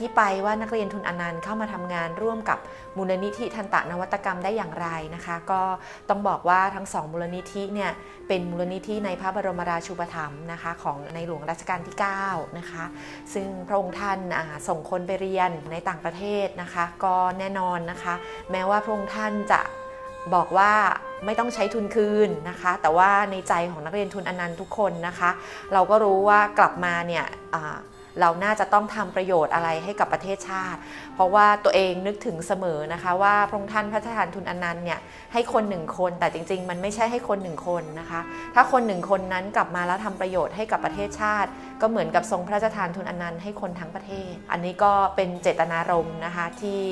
ที่ไปว่านักเรียนทุนอนันต์เข้ามาทำงานร่วมกับมูลนิธิทันตะนวัตกรรมได้อย่างไรนะคะ ก็ต้องบอกว่าทั้งสองมูลนิธิเนี่ยเป็นมูลนิธิในพระบรมราชูปถัมภ์นะคะของในหลวงรัชกาลที่9นะคะซึ่งพระองค์ท่านาส่งคนไปเรียนในต่างประเทศนะคะ ก็แน่นอนนะคะ แม้ว่าพระองค์ท่านจะบอกว่าไม่ต้องใช้ทุนคืนนะคะ แต่ว่าในใจของนักเรียนทุนอนันต์ทุกคนนะคะ เราก็รู้ว่ากลับมาเนี่ย เราน่าจะต้องทำประโยชน์อะไรให้กับประเทศชาติ เพราะว่าตัวเองนึกถึงเสมอนะคะว่าพระองค์ท่านพระราชทานทุนอนันต์เนี่ยให้คนหนึ่งคน แต่จริง ๆ มันไม่ใช่ให้คนหนึ่งคนนะคะ ถ้าคนหนึ่งคนนั้นกลับมาแล้วทำประโยชน์ให้กับประเทศชาติ ก็เหมือนกับทรงพระราชทานทุนอนันต์ให้คนทั้งประเทศ อันนี้ก็เป็นเจตนารมณ์นะคะที่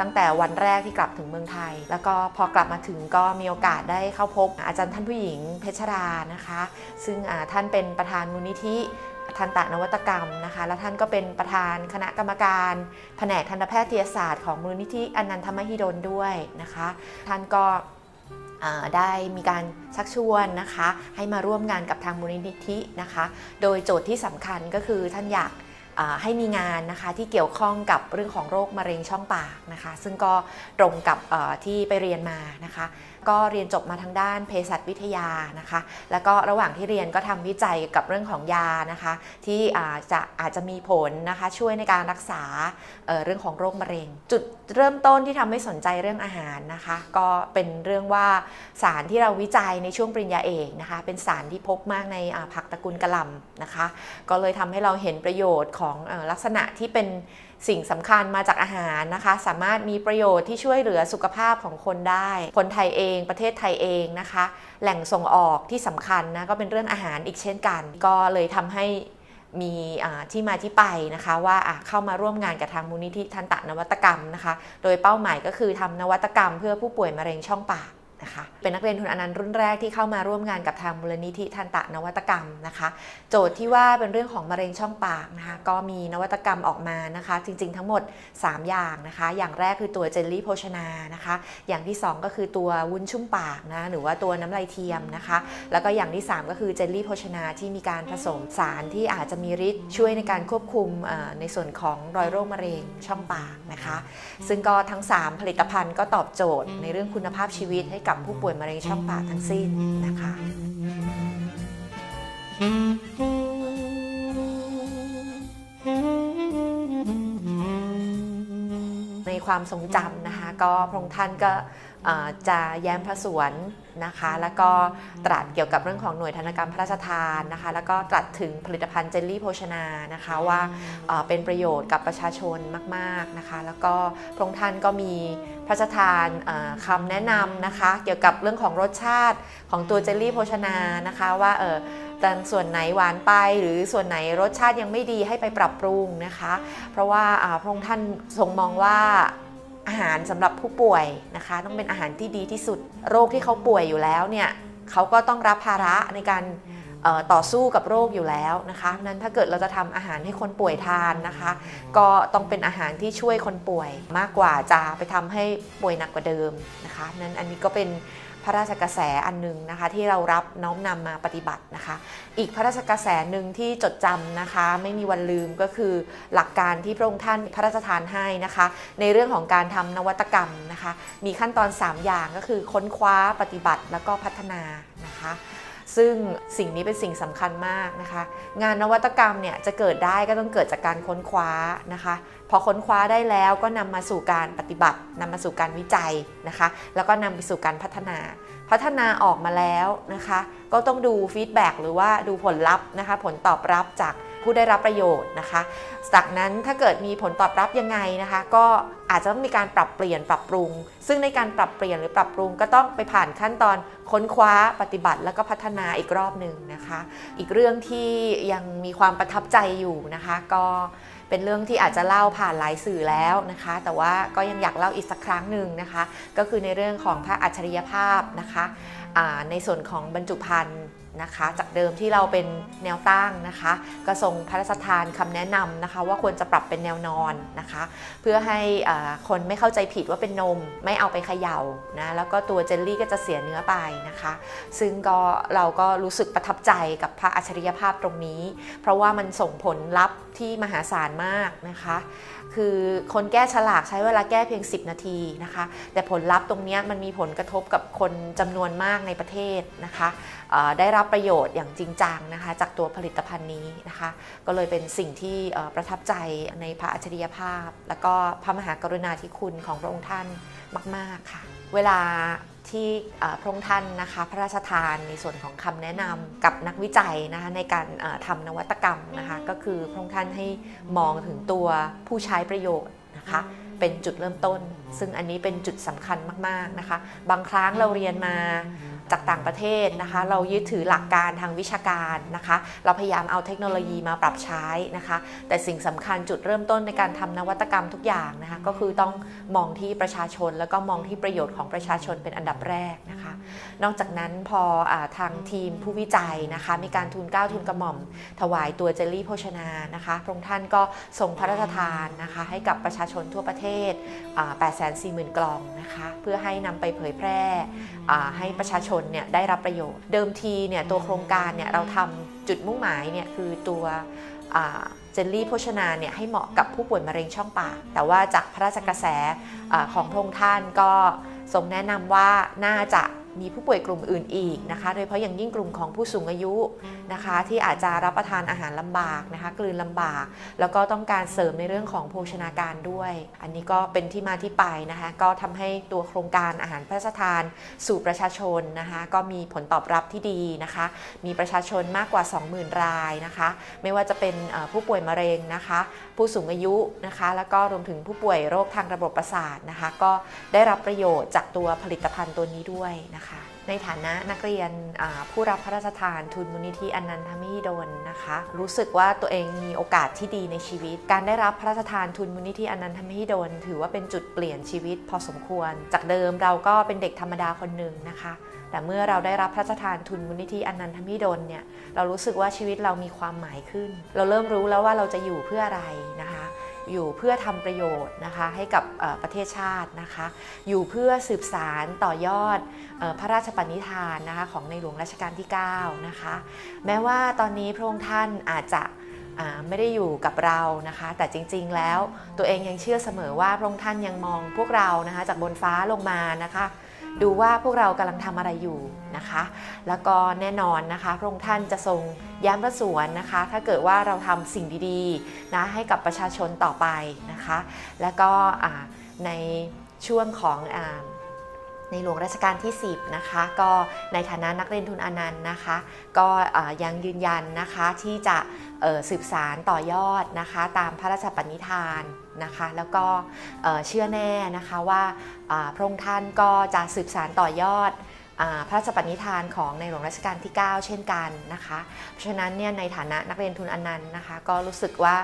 ตั้งแต่วันแรกที่กลับถึงเมืองไทย แล้วก็พอกลับมาถึงก็มีโอกาสได้เข้าพบอาจารย์ท่านผู้หญิงเพชรานะคะ ซึ่งท่านเป็นประธานมูลนิธิ ทันตนวัตกรรมนะคะ และท่านก็เป็นประธานคณะกรรมการ แผนกทันตแพทยศาสตร์ของมูลนิธิอนันทมหิดลด้วยนะคะ ท่านก็ได้มีการชักชวนนะคะ ให้มาร่วมงานกับทางมูลนิธินะคะ โดยโจทย์ที่สำคัญก็คือท่านอยาก ให้มีงานนะคะที่เกี่ยวข้องกับเรื่องของโรคมะเร็งช่องปากนะคะ ซึ่งก็ตรงกับที่ไปเรียนมานะคะ ก็เรียนจบมาทางด้านเภสัชวิทยานะคะ แล้วก็ระหว่างที่เรียนก็ทำวิจัยกับเรื่องของยานะคะ ที่อาจจะอาจจะมีผลนะคะช่วยในการรักษาเเรื่องของโรคมะเร็ง จุดเริ่มต้นที่ทำให้สนใจเรื่องอาหารนะคะ ก็เป็นเรื่องว่าสารที่เราวิจัยในช่วงปริญญาเอกนะคะ เป็นสารที่พบมากในผักตระกูลกะหล่ำนะคะ ก็เลยทำให้เราเห็นประโยชน์ของเออลักษณะที่เป็นสิ่งสำคัญมาจากอาหารนะคะ สามารถมีประโยชน์ที่ช่วยเหลือสุขภาพของคนได้ คนไทยเองประเทศไทยเองนะคะ แหล่งส่งออกที่สำคัญนะก็เป็นเรื่องอาหารอีกเช่นกัน ก็เลยทำให้มีที่มาที่ไปนะคะว่าเข้ามาร่วมงานกับทางมูลนิธิทันตะนวัตกรรมนะคะ โดยเป้าหมายก็คือทำนวัตกรรมเพื่อผู้ป่วยมะเร็งช่องปาก นะคะ เป็นนักเรียนทุนอนันต์รุ่นแรกที่เข้ามาร่วมงานกับทางมูลนิธิทันตะนวัตกรรมนะคะ โจทย์ที่ว่าเป็นเรื่องของมะเร็งช่องปากนะคะ ก็มีนวัตกรรมออกมานะคะ จริงๆทั้งหมด 3 อย่างนะคะ อย่างแรกคือตัวเจลลี่โภชนานะคะ อย่างที่ 2 ก็คือตัววุ้นชุ่มปากนะหรือว่าตัวน้ำลายเทียมนะคะ แล้วก็อย่างที่ 3 ก็คือเจลลี่โภชนาที่มีการผสมสารที่อาจจะมีฤทธิ์ช่วยในการควบคุมในส่วนของรอยโรคมะเร็งช่องปากนะคะ ซึ่งก็ทั้ง 3 ผลิตภัณฑ์ก็ตอบโจทย์ในเรื่องคุณภาพชีวิตให้กับผู้ป่วยมะเร็งช่องปากทั้งสิ้นนะคะในความทรงจำนะคะ ก็พระองค์ท่านก็ จะแย้มพระสวนนะคะ แล้วก็ตรัสเกี่ยวกับเรื่องของหน่วยธนกรรมพระราชทานนะคะ แล้วก็ตรัสถึงผลิตภัณฑ์เจลลี่โภชนานะคะว่าเอ่อเป็นประโยชน์กับประชาชนมากๆนะคะ แล้วก็พระองค์ท่านก็มีพระราชทานเอ่อคำแนะนำนะคะ เกี่ยวกับเรื่องของรสชาติของตัวเจลลี่โภชนานะคะว่าเออแต่ส่วนไหนหวานไปหรือส่วนไหนรสชาติยังไม่ดีให้ไปปรับปรุงนะคะ เพราะว่าอ่าพระองค์ท่านทรงมองว่า อาหารสำหรับผู้ป่วยนะคะ ต้องเป็นอาหารที่ดีที่สุด โรคที่เขาป่วยอยู่แล้วเนี่ยเขาก็ต้องรับภาระในการ ต่อสู้กับโรคอยู่แล้วนะคะเพราะฉะนั้นถ้าเกิดเราจะทำอาหารให้คนป่วยทานนะคะ ก็ต้องเป็นอาหารที่ช่วยคนป่วยมากกว่าจะไปทำให้ป่วยหนักกว่าเดิมนะคะนั้นอันนี้ก็เป็นพระราชกระแสอันหนึงนะคะที่เรารับน้อมนำมาปฏิบัตินะคะ อีกพระราชกระแสหนึ่งที่จดจำนะคะ ไม่มีวันลืมก็คือหลักการที่พระองค์ท่านพระราชทานให้นะคะ ในเรื่องของการทำนวัตกรรมนะคะ มีขั้นตอน 3 อย่างก็คือค้นคว้าปฏิบัติแล้วก็พัฒนานะคะ ซึ่งสิ่งนี้เป็นสิ่งสำคัญมากนะคะ งานนวัตกรรมเนี่ยจะเกิดได้ก็ต้องเกิดจากการค้นคว้านะคะ พอค้นคว้าได้แล้วก็นำมาสู่การปฏิบัตินำมาสู่การวิจัยนะคะ แล้วก็นำไปสู่การพัฒนา พัฒนาออกมาแล้วนะคะ ก็ต้องดูฟีดแบ็กหรือว่าดูผลลัพธ์นะคะ ผลตอบรับจาก ผู้ได้รับประโยชน์นะคะ จากนั้นถ้าเกิดมีผลตอบรับยังไงนะคะ ก็อาจจะต้องมีการปรับเปลี่ยนปรับปรุง ซึ่งในการปรับเปลี่ยนหรือปรับปรุงก็ต้องไปผ่านขั้นตอนค้นคว้าปฏิบัติ แล้วก็พัฒนาอีกรอบหนึ่งนะคะ อีกเรื่องที่ยังมีความประทับใจอยู่นะคะ ก็เป็นเรื่องที่อาจจะเล่าผ่านหลายสื่อแล้วนะคะ แต่ว่าก็ยังอยากเล่าอีกสักครั้งหนึ่งนะคะ ก็คือในเรื่องของพระอัจฉริยภาพนะคะในส่วนของบรรจุภัณฑ์ นะคะ จากเดิมที่เราเป็นแนวตั้งนะคะก็ทรงพระราชทานคำแนะนำนะคะ ว่าควรจะปรับเป็นแนวนอนนะคะ เพื่อให้คนไม่เข้าใจผิดว่าเป็นนม ไม่เอาไปเขย่านะแล้วก็ตัวเจลลี่ก็จะเสียเนื้อไปนะคะ ซึ่งก็เราก็รู้สึกประทับใจกับพระอัจฉริยภาพตรงนี้ เพราะว่ามันส่งผลลัพธ์ที่มหาศาลมากนะคะ คือคนแก้ฉลากใช้เวลาแก้เพียง 10 นาทีนะคะ แต่ผลลัพธ์ตรงนี้มันมีผลกระทบกับคนจำนวนมากในประเทศนะคะได้รับประโยชน์อย่างจริงจังนะคะ จากตัวผลิตภัณฑ์นี้นะคะ ก็เลยเป็นสิ่งที่ประทับใจในพระอัจฉริยภาพ แล้วก็พระมหากรุณาธิคุณของพระองค์ท่านมาก ๆ ค่ะ เวลาที่พระองค์ท่านนะคะพระราชทานในส่วนของคำแนะนำกับนักวิจัยนะคะในการเอ่อทำนวัตกรรมนะคะก็คือพระองค์ท่านให้มองถึงตัวผู้ใช้ประโยชน์นะคะเป็นจุดเริ่มต้น ซึ่งอันนี้เป็นจุดสำคัญมากๆนะคะ บางครั้งเราเรียนมา จากต่างประเทศนะคะ เรายึดถือหลักการทางวิชาการนะคะ เราพยายามเอาเทคโนโลยีมาปรับใช้นะคะ แต่สิ่งสำคัญจุดเริ่มต้นในการทำนวัตกรรมทุกอย่างนะคะ ก็คือต้องมองที่ประชาชน แล้วก็มองที่ประโยชน์ของประชาชนเป็นอันดับแรกนะคะ นอกจากนั้นพออทางทีมผู้วิจัยนะคะ มีการทูลเก้าทูลกระหม่อม ถวายตัวเจลลี่โภชนานะคะพระองค์ท่านก็ทรงพระราชทานนะคะ ให้กับประชาชนทั่วประเทศ840,000 กล่องนะคะ เพื่อให้นำไปเผยแพร่ให้ประชาชนเนี่ยได้รับประโยชน์ เดิมทีเนี่ยตัวโครงการเนี่ยเราทำจุดมุ่งหมายเนี่ยคือตัวเจลลี่โภชนาเนี่ยให้เหมาะกับผู้ป่วยมะเร็งช่องปาก แต่ว่าจากพระราชกระแสอของพระองค์ท่านก็ทรงแนะนำว่าน่าจะ มีผู้ป่วยกลุ่มอื่นอีกนะคะ โดยเฉพาะอย่างยิ่งกลุ่มของผู้สูงอายุนะคะ ที่อาจจะรับประทานอาหารลำบากนะคะ กลืนลำบาก แล้วก็ต้องการเสริมในเรื่องของโภชนาการด้วย อันนี้ก็เป็นที่มาที่ไปนะคะ ก็ทำให้ตัวโครงการอาหารพระราชทาน สู่ประชาชนนะคะ ก็มีผลตอบรับที่ดีนะคะ มีประชาชนมากกว่า 20,000 รายนะคะ ไม่ว่าจะเป็นผู้ป่วยมะเร็งนะคะ ผู้สูงอายุนะคะ แล้วก็รวมถึงผู้ป่วยโรคทางระบบประสาทนะคะ ก็ได้รับประโยชน์จากตัวผลิตภัณฑ์ตัวนี้ด้วยนะคะในฐานะนักเรียนผู้รับพระราชทานทุนมูลนิธิอนันทมิหิดลนะคะ รู้สึกว่าตัวเองมีโอกาสที่ดีในชีวิต การได้รับพระราชทานทุนมูลนิธิอนันทมิหิดลถือว่าเป็นจุดเปลี่ยนชีวิตพอสมควร จากเดิมเราก็เป็นเด็กธรรมดาคนหนึ่งนะคะแต่เมื่อเราได้รับพระราชทานทุนมูลนิธิอนันทมิดลเนี่ยเรารู้สึกว่าชีวิตเรามีความหมายขึ้น เราเริ่มรู้แล้วว่าเราจะอยู่เพื่ออะไรนะคะ อยู่เพื่อทำประโยชน์นะคะให้กับประเทศชาตินะคะ อยู่เพื่อสืบสารต่อยอดออพระราชปณิธานนะคะของในหลวงรัชกาลที่ 9 นะคะ แม้ว่าตอนนี้พระองค์ท่านอาจจะไม่ได้อยู่กับเรานะคะ แต่จริงๆแล้วตัวเองยังเชื่อเสมอว่าพระองค์ท่านยังมองพวกเรานะคะจากบนฟ้าลงมานะคะ ดูว่าพวกเรากำลังทำอะไรอยู่นะคะ แล้วก็แน่นอนนะคะพระองค์ท่านจะทรงย้ำพระสวนนะคะ ถ้าเกิดว่าเราทำสิ่งดีๆนะให้กับประชาชนต่อไปนะคะ แล้วก็ในช่วงของอ ในหลวงรัชกาลที่ 10 นะคะ ก็ในฐานะนักเรียนทุนอนันต์นะคะ ก็ยังยืนยันนะคะที่จะสืบสารต่อยอดนะคะ ตามพระราชปณิธานนะคะ แล้วก็เชื่อแน่นะคะว่าพระองค์ท่านก็จะสืบสารต่อยอด พระราชปณิธานของในหลวงรัชกาลที่ 9 เช่นกันนะคะ เพราะฉะนั้นเนี่ยในฐานะนักเรียนทุนอนันต์นะคะ ก็รู้สึกว่า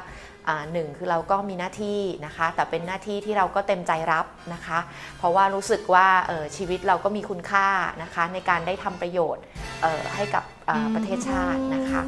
หนึ่งคือเราก็มีหน้าที่นะคะ แต่เป็นหน้าที่ที่เราก็เต็มใจรับนะคะ เพราะว่ารู้สึกว่าชีวิตเราก็มีคุณค่านะคะ ในการได้ทำประโยชน์ให้กับประเทศชาตินะคะ